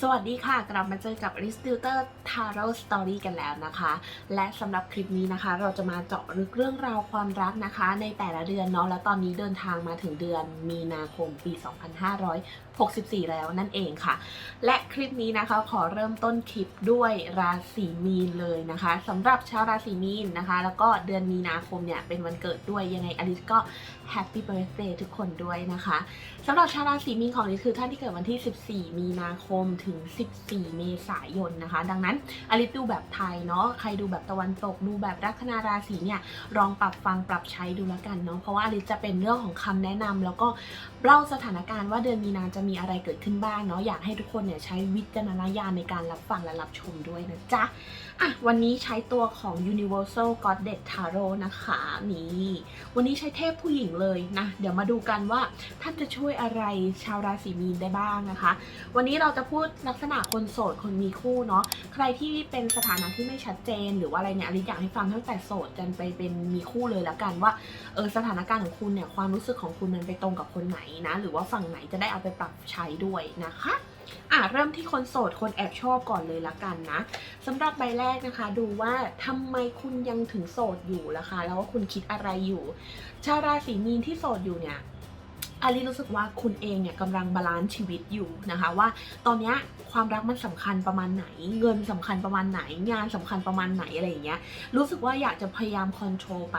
สวัสดีค่ะ กลับมาเจอกับ r i s t i l t e r Tarot Story กันแล้วนะคะ และสำหรับคลิปนี้นะคะ เราจะมาเจาะลึกเรื่องราวความรักนะคะ ในแต่ละเดือนเนาะแล้วตอนนี้เดินทางมาถึงเดือนมีนาคมปี 64 แล้วนั่นเองค่ะ และคลิปนี้นะคะขอเริ่มต้นคลิปด้วยราศีมีนเลยนะคะสำหรับชาวราศีมีนนะคะ แล้วก็เดือนมีนาคมเนี่ยเป็นวันเกิดด้วยยังไงอลิสก็แฮปปี้เบิร์ a เดย์ทุกคนด้วยนะคะสำหรับชาวราศีมีนของนี่คือท่านที่เกิดวันที่ 14 มีนาคมถึง 14 เมษายนนะคะ ดังนั้นอลิสดูแบบไทยเนาะใครดูแบบตะวันตกดูแบบลัคนาราศีเนี่ยลองปรับฟังปรับใช้ดูแล้วกันเนาะเพราะว่าอลิสจะเป็นเรื่องของคำแนะนำแล้วก็ เล่าสถานการณ์ว่าเดือนมีนาจะมีอะไรเกิดขึ้นบ้างเนาะอยากให้ทุกคนเนี่ยใช้วิจารณญาณในการรับฟังและรับชมด้วยนะจ๊ะอะวันนี้ใช้ตัวของ Universal Goddess Tarot นะคะนี่วันนี้ใช้เทพผู้หญิงเลยนะเดี๋ยวมาดูกันว่าท่านจะช่วยอะไรชาวราศีมีนได้บ้างนะคะ วันนี้เราจะพูดลักษณะคนโสดคนมีคู่เนาะใครที่เป็นสถานะที่ไม่ชัดเจน หรือว่าอะไรเนี่ยอลิอยากให้ฟังตั้งแต่โสดจนไปเป็นมีคู่เลยแล้วกันว่าเออสถานการณ์ของคุณเนี่ยความรู้สึกของคุณมันไปตรงกับคนไหนนะ หรือว่าฝั่งไหนจะได้เอาไปปรับใช้ด้วยนะคะอะเริ่มที่คนโสดคนแอบชอบก่อนเลยละกันนะสำหรับใบแรกนะคะ ดูว่าทำไมคุณยังถึงโสดอยู่ล่ะคะแล้วว่าคุณคิดอะไรอยู่ ชาวราศีมีนที่โสดอยู่เนี่ยอาลีรู้สึกว่าคุณเองเนี่ยกำลังบาลานซ์ชีวิตอยู่นะคะว่าตอนเนี้ย ความรักมันสำคัญประมาณไหน เงินสำคัญประมาณไหน งานสำคัญประมาณไหนอะไรอย่างเงี้ยรู้สึกว่าอยากจะพยายามคอนโทรลไป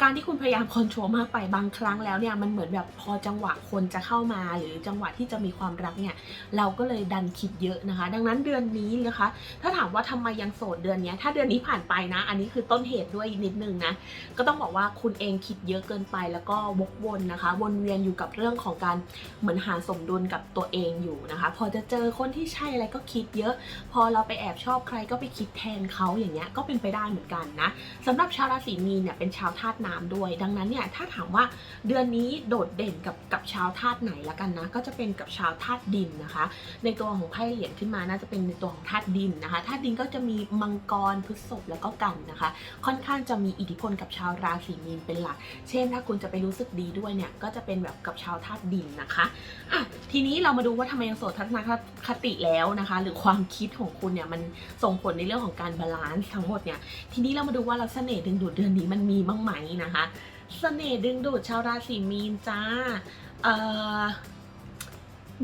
การที่คุณพยายามคอนโทรลมากไปบางครั้งแล้วเนี่ยมันเหมือนแบบพอจังหวะคนจะเข้ามา หรือจังหวะที่จะมีความรักเนี่ยเราก็เลยดันคิดเยอะนะคะ ดังนั้นเดือนนี้นะคะ ถ้าถามว่าทำไมยังโสดเดือนนี้ถ้าเดือนนี้ผ่านไปนะ อันนี้คือต้นเหตุด้วยนิดนึงนะก็ต้องบอกว่าคุณเองคิดเยอะเกินไปแล้วก็วกวนนะคะ วนเวียนอยู่กับเรื่องของการเหมือนหาสมดุลกับตัวเองอยู่นะคะ พอจะเจอคนที่ใช่อะไรก็คิดเยอะ พอเราไปแอบชอบใครก็ไปคิดแทนเขาอย่างเงี้ยก็เป็นไปได้เหมือนกันนะสำหรับชาวราศีมีนเนี่ยเป็นชาวธาตุน้ำด้วย ดังนั้นเนี่ยถ้าถามว่าเดือนนี้โดดเด่นกับกับชาวธาตุไหนละกันนะ ก็จะเป็นกับชาวธาตุดินนะคะ ในตัวของไพ่เหรียญขึ้นมาน่าจะเป็นในตัวของธาตุดินนะคะธาตุดินก็จะมีมังกรพฤษภแล้วก็กันนะคะ ค่อนข้างจะมีอิทธิพลกับชาวราศีมีนเป็นหลัก เช่นถ้าคุณจะไปรู้สึกดีด้วยเนี่ยก็จะเป็นแบบกับชาวธาตุดินนะคะอะทีนี้เรามาดูว่าทำไมยังโสดทัศนคติแล้วนะคะ หรือความคิดของคุณเนี่ยมันส่งผลในเรื่องของการบาลานซ์ทั้งหมดเนี่ยทีนี้เรามาดูว่าเราเสน่ห์ดึงดูดเดือนนี้มันมีบ้างไหมนะคะ เสน่ห์ดึงดูดชาวราศีมีนจ้าเอ่อ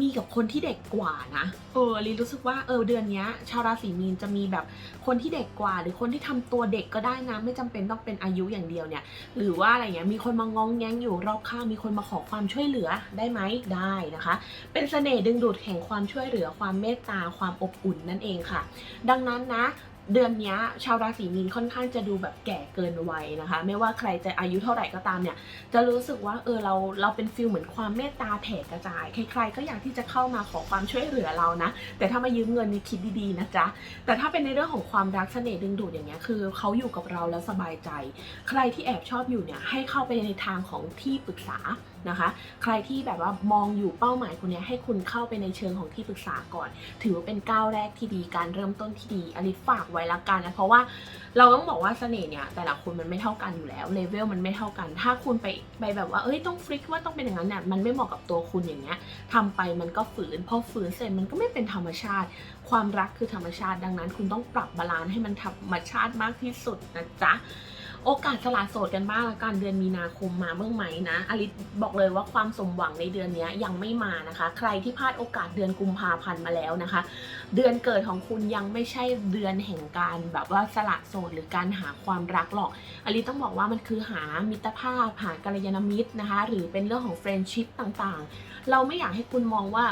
มีกับคนที่เด็กกว่านะเออลีรู้สึกว่าเออเดือนนี้ชาวราศีมีนจะมีแบบคนที่เด็กกว่า หรือคนที่ทำตัวเด็กก็ได้นะไม่จำเป็นต้องเป็นอายุอย่างเดียวเนี่ย หรือว่าอะไรเงี้ยมีคนมางองแงงอยู่รอบข้างมีคนมาขอความช่วยเหลือได้ไหมได้นะคะ เป็นเสน่ห์ดึงดูดแห่งความช่วยเหลือความเมตตาความอบอุ่นนั่นเองค่ะ ดังนั้นนะ เดือนนี้ชาวราศีมีนค่อนข้างจะดูแบบแก่เกินวัยนะคะ ไม่ว่าใครจะอายุเท่าไหร่ก็ตามเนี่ย จะรู้สึกว่าเออเราเราเป็นฟิลเหมือนความเมตตาแผ่กระจาย ใครๆก็อยากที่จะเข้ามาขอความช่วยเหลือเรานะ แต่ถ้ามายืมเงินนี่คิดดีๆนะจ๊ะ แต่ถ้าเป็นในเรื่องของความรักเสน่ห์ดึงดูดอย่างเงี้ยคือเขาอยู่กับเราแล้วสบายใจ ใครที่แอบชอบอยู่เนี่ยให้เข้าไปในทางของที่ปรึกษา นะคะ ใครที่แบบว่ามองอยู่เป้าหมายคุณเนี่ยให้คุณเข้าไปในเชิงของที่ปรึกษาก่อน ถือว่าเป็นก้าวแรกที่ดีการเริ่มต้นที่ดีอลิฝากไว้ละกันนะเพราะว่าเราต้องบอกว่าเสน่ห์เนี่ยแต่ละคนมันไม่เท่ากันอยู่แล้วเลเวลมันไม่เท่ากัน ถ้าคุณไปไปแบบว่าเอ้ยต้องฟลิกว่าต้องเป็นอย่างนั้นเนี่ยมันไม่เหมาะกับตัวคุณอย่างเงี้ยทำไปมันก็ฝืนพอฝืนเสร็จมันก็ไม่เป็นธรรมชาติ ความรักคือธรรมชาติ ดังนั้นคุณต้องปรับบาลานซ์ให้มันธรรมชาติมากที่สุดนะจ๊ะ โอกาสสละโสดกันบ้างละกันเดือนมีนาคมมาเมื่อไหมนะอลิสบอกเลยว่าความสมหวังในเดือนนี้ยังไม่มานะคะ ใครที่พลาดโอกาสเดือนกุมภาพันธ์มาแล้วนะคะ เดือนเกิดของคุณยังไม่ใช่เดือนแห่งการแบบว่าสละโสดหรือการหาความรักหรอกอลิสต้องบอกว่ามันคือหามิตรภาพหากัลยาณมิตรนะคะ หรือเป็นเรื่องของเฟรนด์ชิพต่างๆ เราไม่อยากให้คุณมองว่า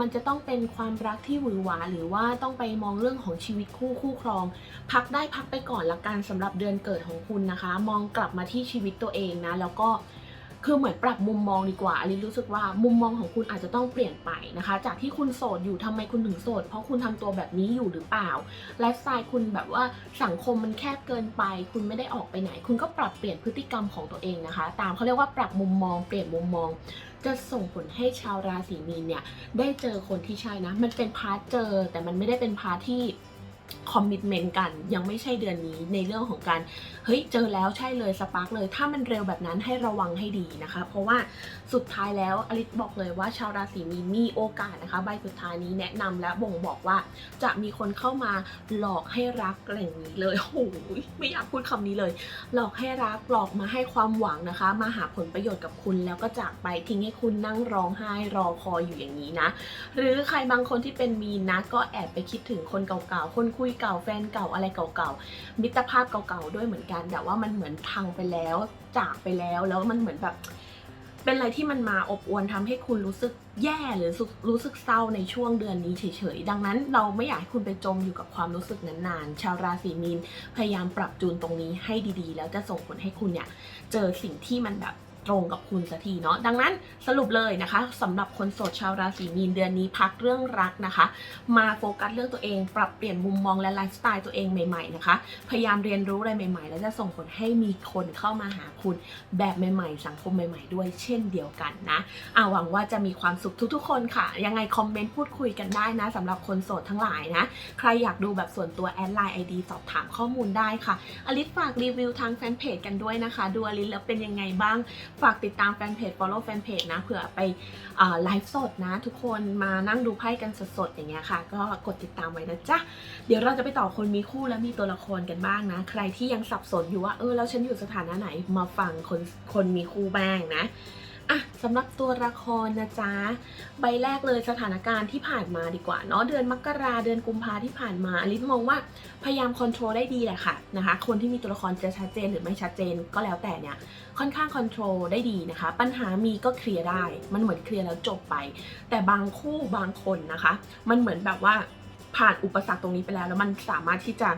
มันจะต้องเป็นความรักที่หวือหวา หรือว่าต้องไปมองเรื่องของชีวิตคู่คู่ครอง พักได้พักไปก่อนละกันสำหรับเดือนเกิดของคุณนะคะ มองกลับมาที่ชีวิตตัวเองนะ แล้วก็ คือเหมือนปรับมุมมองดีกว่าอลิรู้สึกว่ามุมมองของคุณอาจจะต้องเปลี่ยนไปนะคะ จากที่คุณโสดอยู่ทำไมคุณถึงโสด เพราะคุณทำตัวแบบนี้อยู่หรือเปล่าไลฟ์สไตล์คุณแบบว่าสังคมมันแคบเกินไป คุณไม่ได้ออกไปไหน คุณก็ปรับเปลี่ยนพฤติกรรมของตัวเองนะคะ ตามเขาเรียกว่าปรับมุมมองเปลี่ยนมุมมองจะส่งผลให้ชาวราศีมีนเนี่ยได้เจอคนที่ใช่นะ มันเป็นพาร์ทเจอ แต่มันไม่ได้เป็นพาร์ทที่ คอมมิชเมนต์กันยังไม่ใช่เดือนนี้ในเรื่องของการเฮ้ยเจอแล้วใช่เลยสปาร์กเลย ถ้ามันเร็วแบบนั้นให้ระวังให้ดีนะคะ เพราะว่าสุดท้ายแล้วอลิสบอกเลยว่าชาวราศีมีนมีโอกาสนะคะ ใบสุดท้ายนี้แนะนำและบ่งบอกว่าจะมีคนเข้ามาหลอกให้รักอะไรอย่งนี้เลยโอ้โหไม่อยากพูดคำนี้เลย หลอกให้รักหลอกมาให้ความหวังนะคะ มาหาผลประโยชน์กับคุณแล้วก็จากไปทิ้งให้คุณนั่งร้องไห้รอคอยอยู่อย่างนี้นะ หรือใครบางคนที่เป็นมีนนะก็แอบไปคิดถึงคนเก่าๆคนคุยเก่าแฟนเก่าอะไรเก่าๆ มิตรภาพเก่าๆด้วยเหมือนกัน แต่ว่ามันเหมือนพังไปแล้วจากไปแล้วแล้วมันเหมือนแบบ เป็นอะไรที่มันมาอบอวลทำให้คุณรู้สึกแย่หรือรู้สึกรู้สึกเศร้าในช่วงเดือนนี้เฉยๆ ดังนั้นเราไม่อยากให้คุณไปจมอยู่กับความรู้สึกนานๆชาวราศีมีนพยายามปรับจูนตรงนี้ให้ดีๆ แล้วจะส่งผลให้คุณเนี่ยเจอสิ่งที่มันแบบ ตรงกับคุณสักทีเนาะดังนั้นสรุปเลยนะคะสำหรับคนโสดชาวราศีมีนเดือนนี้พักเรื่องรักนะคะ มาโฟกัสเรื่องตัวเองปรับเปลี่ยนมุมมองและไลฟ์สไตล์ตัวเองใหม่ๆนะคะ พยายามเรียนรู้อะไรใหม่ ๆ แล้วจะส่งผลให้มีคนเข้ามาหาคุณแบบใหม่ๆ สังคมใหม่ ๆ ด้วยเช่นเดียวกันนะอาหวังว่าจะมีความสุขทุกๆ คนค่ะ ยังไงคอมเมนต์พูดคุยกันได้นะสำหรับคนโสดทั้งหลายนะ ใครอยากดูแบบส่วนตัวแอดไลน์ไอดีสอบถามข้อมูลได้ค่ะอลิสฝากรีวิวทางแฟนเพจกันด้วยนะคะดูอลิสแล้วเป็นยังไงบ้างฝากติดตามแฟนเพจ follow แฟนเพจนะเผื่อไปไลฟ์สดนะ ทุกคนมานั่งดูไพ่กันสดๆอย่างเงี้ยค่ะ ก็กดติดตามไว้นะจ๊ะ เดี๋ยวเราจะไปต่อคนมีคู่และมีตัวละครกันบ้างนะ ใครที่ยังสับสนอยู่ว่าเออแล้วฉันอยู่สถานะไหนมาฟังคนคนมีคู่บ้างนะ อะสำหรับตัวละครนะจ๊ะ ใบแรกเลยสถานการณ์ที่ผ่านมาดีกว่าเนาะเดือนมกราเดือนกุมภาที่ผ่านมาอลิสมองว่าพยายามคอนโทรลได้ดีแหละค่ะนะคะ คนที่มีตัวละครจะชัดเจนหรือไม่ชัดเจนก็แล้วแต่เนี่ยค่อนข้างคอนโทรลได้ดีนะคะ ปัญหามีก็เคลียร์ได้ มันเหมือนเคลียร์แล้วจบไป แต่บางคู่บางคนนะคะ มันเหมือนแบบว่าผ่านอุปสรรคตรงนี้ไปแล้ว แล้วมันสามารถที่จะ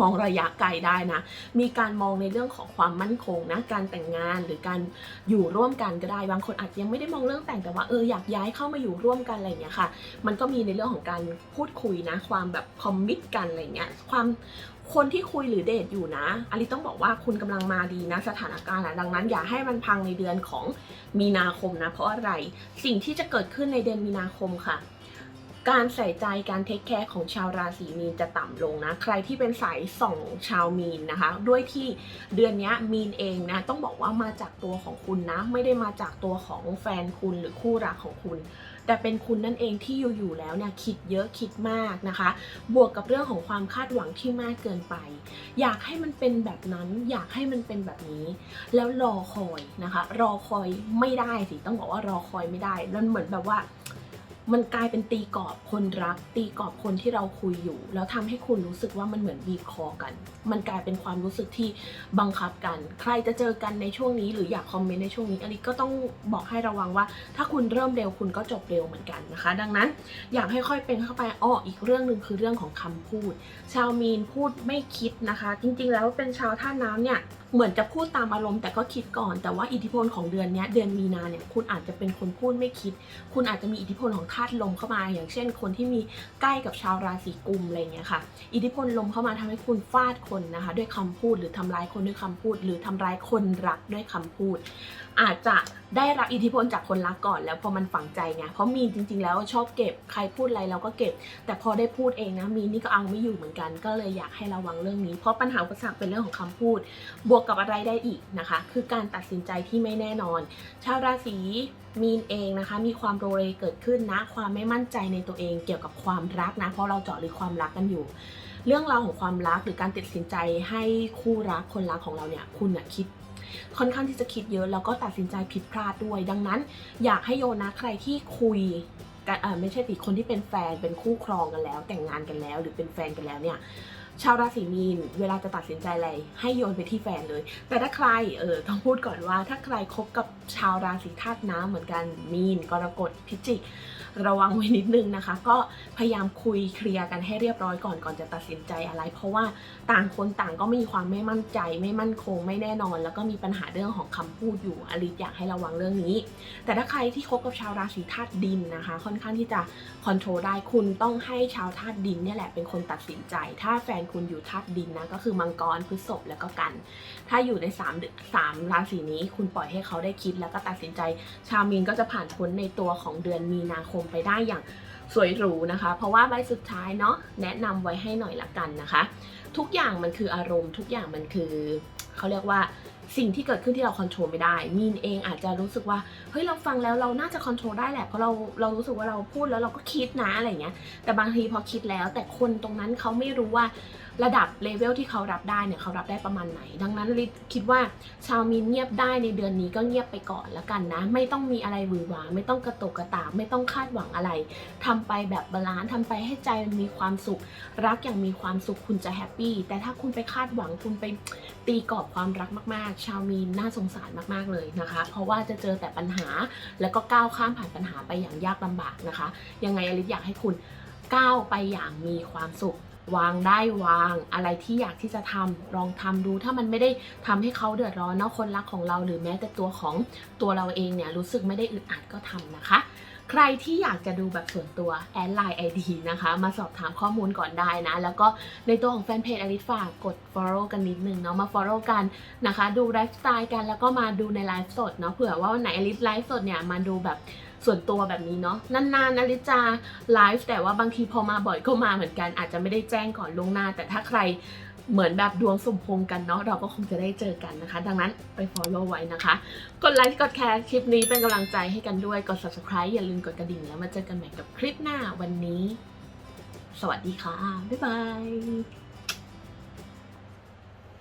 มองระยะไกลได้นะ มีการมองในเรื่องของความมั่นคงนะ การแต่งงานหรือการอยู่ร่วมกันก็ได้ บางคนอาจจะยังไม่ได้มองเรื่องแต่งแต่ว่าเอออยากย้ายเข้ามาอยู่ร่วมกันอะไรอย่างเงี้ยค่ะ มันก็มีในเรื่องของการพูดคุยนะ ความแบบคอมมิตกันอะไรเงี้ย ความคนที่คุยหรือเดทอยู่นะอลิต้องบอกว่าคุณกำลังมาดีนะสถานการณ์อะดังนั้นอย่าให้มันพังในเดือนของมีนาคมนะ เพราะอะไร สิ่งที่จะเกิดขึ้นในเดือนมีนาคมค่ะ การใส่ใจการเทคแคร์ของชาวราศีมีนจะต่ำลงนะ ใครที่เป็นสายส่องชาวมีนนะคะ ด้วยที่เดือนนี้มีนเองนะ ต้องบอกว่ามาจากตัวของคุณนะ ไม่ได้มาจากตัวของแฟนคุณหรือคู่รักของคุณ แต่เป็นคุณนั่นเองที่อยู่ๆแล้วเนี่ยคิดเยอะคิดมากนะคะ บวกกับเรื่องของความคาดหวังที่มากเกินไป อยากให้มันเป็นแบบนั้น อยากให้มันเป็นแบบนี้ แล้วรอคอยนะคะ รอคอยไม่ได้สิต้องบอกว่ารอคอยไม่ได้มันเหมือนแบบว่า มันกลายเป็นตีกรอบคนรัก ตีกรอบคนที่เราคุยอยู่ แล้วทำให้คุณรู้สึกว่ามันเหมือนบีบคอกัน มันกลายเป็นความรู้สึกที่บังคับกัน ใครจะเจอกันในช่วงนี้หรืออยากคอมเมนต์ในช่วงนี้ อันนี้ก็ต้องบอกให้ระวังว่า ถ้าคุณเริ่มเร็วคุณก็จบเร็วเหมือนกันนะคะ ดังนั้นอยากให้ค่อยเป็นเข้าไปอ้ออีกเรื่องหนึ่งคือเรื่องของคำพูด ชาวมีนพูดไม่คิดนะคะ จริงๆ แล้วเป็นชาวท่าน้ำเนี่ย เหมือนจะพูดตามอารมณ์แต่ก็คิดก่อน แต่ว่าอิทธิพลของเดือนนี้เดือนมีนาเนี่ยคุณอาจจะเป็นคนพูดไม่คิด คุณอาจจะมีอิทธิพลของธาตุลมเข้ามา อย่างเช่น คนที่มีใกล้กับชาวราศีกุมอะไรเงี้ยค่ะ อิทธิพลลมเข้ามาทำให้คุณฟาดคนนะคะ ด้วยคำพูดหรือทำร้ายคนด้วยคำพูด หรือทำร้ายคนรักด้วยคำพูด อาจจะได้รับอิทธิพลจากคนรักก่อน แล้วพอมันฝังใจไงเพราะมีนจริง ๆ แล้วชอบเก็บใครพูดอะไรเราก็เก็บ แต่พอได้พูดเองนะมีนนี่ก็เอาไม่อยู่เหมือนกัน ก็เลยอยากให้ระวังเรื่องนี้ เพราะปัญหาอุปสรรคเป็นเรื่องของคำพูดบวกกับอะไรได้อีกนะคะ คือการตัดสินใจที่ไม่แน่นอน ชาวราศีมีนเองนะคะ มีความโรเลเกิดขึ้นนะ ความไม่มั่นใจในตัวเองเกี่ยวกับความรักนะ เพราะเราเจาะลึกความรักกันอยู่ เรื่องราวของความรักหรือการตัดสินใจให้คู่รักคนรักของเราเนี่ยคุณเนี่ยคิดค่อนข้างที่จะคิดเยอะแล้วก็ตัดสินใจผิดพลาดด้วย ดังนั้น อยากให้โยนะใครที่คุยกันไม่ใช่สิคนที่เป็นแฟนเป็นคู่ครองกันแล้ว แต่งงานกันแล้ว หรือเป็นแฟนกันแล้วเนี่ย ชาวราศีมีนเวลาจะตัดสินใจอะไร ให้โยนไปที่แฟนเลย แต่ถ้าใครเออต้องพูดก่อนว่า ถ้าใครคบกับชาวราศีธาตุน้ำเหมือนกันมีนกรกฎพิจิก ระวังไว้นิดนึงนะคะ ก็พยายามคุยเคลียร์กันให้เรียบร้อยก่อนก่อนจะตัดสินใจอะไร เพราะว่าต่างคนต่างก็มีความไม่มั่นใจ ไม่มั่นคงไม่แน่นอน แล้วก็มีปัญหาเรื่องของคำพูดอยู่อลิสอยากให้ระวังเรื่องนี้ แต่ถ้าใครที่คบกับชาวราศีธาตุดินนะคะ ค่อนข้างที่จะคอนโทรลได้คุณต้องให้ชาวธาตุดินเนี่ยแหละเป็นคนตัดสินใจ ถ้าแฟนคุณอยู่ธาตุดินนะก็คือมังกรพฤษภแล้วก็กัน ถ้าอยู่ใน3เดือนสามราศีนี้ คุณปล่อยให้เขาได้คิดแล้วก็ตัดสินใจ ชาวมีนก็จะผ่านพ้นในตัวของเดือนมีนาคมไปได้อย่างสวยหรูนะคะ เพราะว่าใบสุดท้ายเนาะแนะนำไว้ให้หน่อยละกันนะคะ ทุกอย่างมันคืออารมณ์ ทุกอย่างมันคือเขาเรียกว่าสิ่งที่เกิดขึ้นที่เราควบคุมไม่ได้มีนเองอาจจะรู้สึกว่าเฮ้ยเราฟังแล้วเราน่าจะควบคุมได้แหละเพราะเราเรารู้สึกว่าเราพูดแล้วเราก็คิดนะอะไรเงี้ยแต่บางทีพอคิดแล้ว แต่คนตรงนั้นเขาไม่รู้ว่าระดับเลเวลที่เขารับได้เนี่ยเขารับได้ประมาณไหน ดังนั้นลิศคิดว่าชาวมีนเงียบได้ในเดือนนี้ก็เงียบไปก่อนแล้วกันนะ ไม่ต้องมีอะไรหวือหวาไม่ต้องกระตุกกระตากไม่ต้องคาดหวังอะไรทำไปแบบบาลานซ์ทำไปให้ใจมันมีความสุข รักอย่างมีความสุขคุณจะแฮปปี้แต่ถ้าคุณไปคาดหวังคุณไปตีกรอบความรักมาก ๆ ชาวมีนน่าสงสารมากๆเลยนะคะ เพราะว่าจะเจอแต่ปัญหาแล้วก็ก้าวข้ามผ่านปัญหาไปอย่างยากลำบากนะคะ ยังไงอลิซอยากให้คุณก้าวไปอย่างมีความสุข วางได้วางอะไรที่อยากที่จะทำลองทำดู ถ้ามันไม่ได้ทำให้เขาเดือดร้อนเนาะคนรักของเรา หรือแม้แต่ตัวของตัวเราเองเนี่ยรู้สึกไม่ได้อึดอัดก็ทำนะคะใครที่อยากจะดูแบบส่วนตัวแอดไลน์ไอดีนะคะ มาสอบถามข้อมูลก่อนได้นะ แล้วก็ในตัวของแฟนเพจอลิสฝากกด follow กันนิดนึงเนาะมา follow กันนะคะ ดูไลฟ์สไตล์กันแล้วก็มาดูในไลฟ์สดเนาะเผื่อว่าวันไหนอลิสไลฟ์สดเนี่ยมาดูแบบ ส่วนตัวแบบนี้เนาะนานๆอลิจะไลฟ์แต่ว่าบางทีพอมาบ่อยก็มาเหมือนกัน อาจจะไม่ได้แจ้งก่อนลงหน้า แต่ถ้าใครเหมือนแบบดวงสมพงษ์กันเนาะเราก็คงจะได้เจอกันนะคะ ดังนั้นไป follow ไว้นะคะ กดไลค์กดแชร์คลิปนี้เป็นกำลังใจให้กันด้วยกด subscribe อย่าลืมกดกระดิ่งแล้วมาเจอกันใหม่กับคลิปหน้าวันนี้ สวัสดีค่ะ บ๊ายบาย